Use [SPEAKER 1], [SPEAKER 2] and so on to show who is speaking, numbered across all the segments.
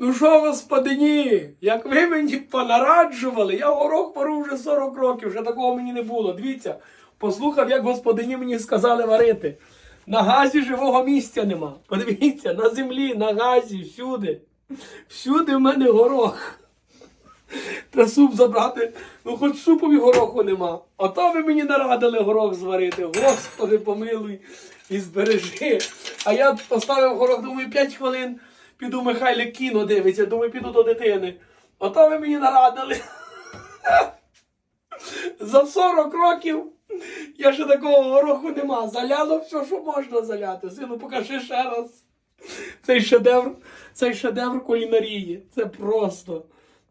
[SPEAKER 1] Ну що, господині, як ви мені понараджували, я горох пару вже 40 років, вже такого мені не було. Дивіться, послухав, як господині мені сказали варити. На газі живого місця нема. Подивіться, на землі, на газі, всюди. Всюди в мене горох. Треба суп забрати, ну хоч супові гороху нема. Ото ви мені нарадили горох зварити. Господи, помилуй і збережи. А я поставив горох, думаю, 5 хвилин, піду Михайлик кіно дивиться, думаю, піду до дитини. Ото ви мені нарадили. За 40 років я ще такого гороху нема. Заляло все, що можна заляти. Сину, покажи ще раз. Цей шедевр, цей шедевр кулінарії. Це просто.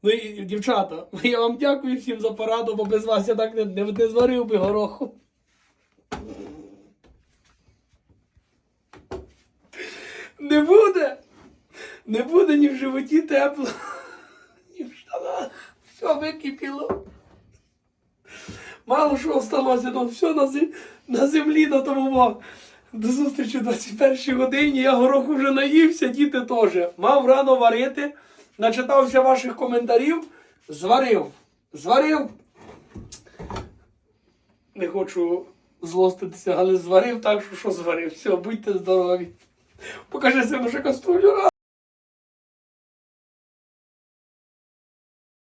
[SPEAKER 1] Ну і дівчата, я вам дякую всім за пораду, бо без вас я так не, не, не зварив би гороху. Не буде. Не буде ні в животі тепло, ні в штанах. Все википіло. Мало що осталося, ну все на, зем... на землі на тому. До зустрічі о 21 годині. Я гороху вже наївся, діти теж. Мав рано варити, начитався ваших коментарів, зварив. Зварив. Не хочу злоститися, але зварив так, що що зварив. Все, будьте здорові. Покажи сину, що каструлю.